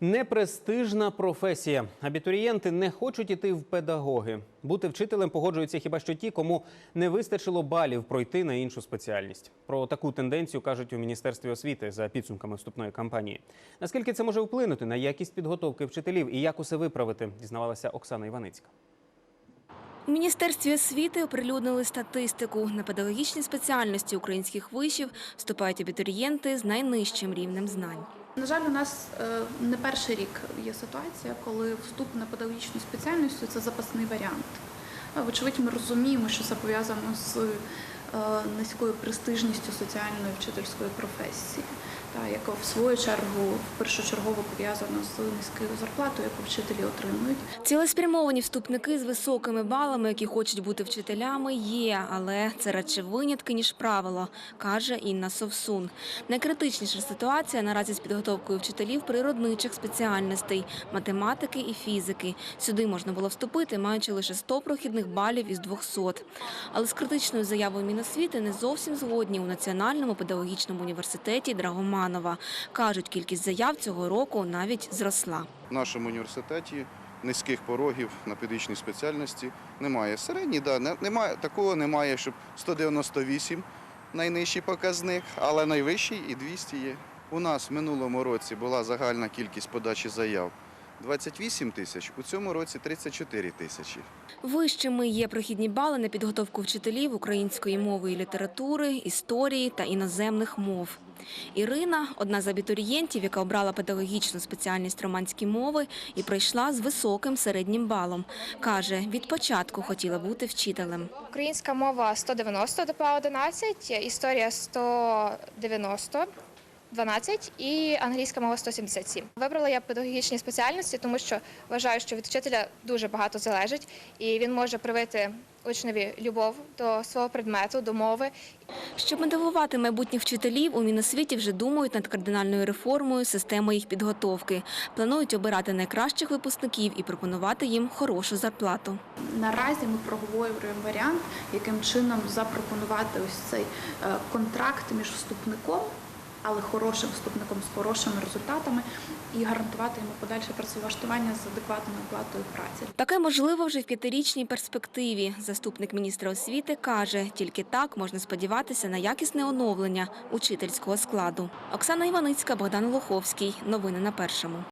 Непрестижна професія. Абітурієнти не хочуть іти в педагоги. Бути вчителем погоджуються хіба що ті, кому не вистачило балів пройти на іншу спеціальність. Про таку тенденцію кажуть у міністерстві освіти за підсумками вступної кампанії. Наскільки це може вплинути на якість підготовки вчителів і як усе виправити, дізнавалася Оксана Іваницька. У міністерстві освіти оприлюднили статистику. На педагогічні спеціальності українських вишів вступають абітурієнти з найнижчим рівнем знань. На жаль, у нас е, не перший рік є ситуація, коли вступ на педагогічну спеціальність це запасний варіант. Вочевидь, ми розуміємо, що це пов'язано з низькою престижністю соціальної вчительської професії, та, яка в свою чергу першочергово пов'язана з низькою зарплатою, яку вчителі отримують. Цілеспрямовані вступники з високими балами, які хочуть бути вчителями, є, але це радше винятки, ніж правило, каже Інна Совсун. Найкритичніша ситуація наразі з підготовкою вчителів природничих спеціальностей – математики і фізики. Сюди можна було вступити, маючи лише 100 прохідних балів із 200. Але з критичною заявою Міносвіти не зовсім згодні у Національному педагогічному університеті Драгоманова. Кажуть, кількість заяв цього року навіть зросла. В нашому університеті низьких порогів на педагогічній спеціальності немає. Середній, да, немає, такого немає, щоб 198 найнижчий показник, але найвищий і 200 є. У нас в минулому році була загальна кількість подачі заяв 28 тисяч, у цьому році 34 тисячі. Вищими є прохідні бали на підготовку вчителів української мови і літератури, історії та іноземних мов. Ірина – одна з абітурієнтів, яка обрала педагогічну спеціальність романські мови і пройшла з високим середнім балом. Каже, від початку хотіла бути вчителем. Українська мова 190 ДПА 11, історія 190. 12 і англійська мова 177. Вибрала я педагогічні спеціальності, тому що вважаю, що від вчителя дуже багато залежить, і він може привити учневі любов до свого предмету, до мови. Щоб мотивувати майбутніх вчителів, у Міносвіті вже думають над кардинальною реформою системи їх підготовки. Планують обирати найкращих випускників і пропонувати їм хорошу зарплату. Наразі ми проговорюємо варіант, яким чином запропонувати ось цей е, контракт між вступником, але хорошим вступником з хорошими результатами, і гарантувати йому подальше працевлаштування з адекватною оплатою праці. Таке можливо вже в п'ятирічній перспективі. Заступник міністра освіти каже, тільки так можна сподіватися на якісне оновлення учительського складу. Оксана Іваницька, Богдан Лоховський. Новини на першому.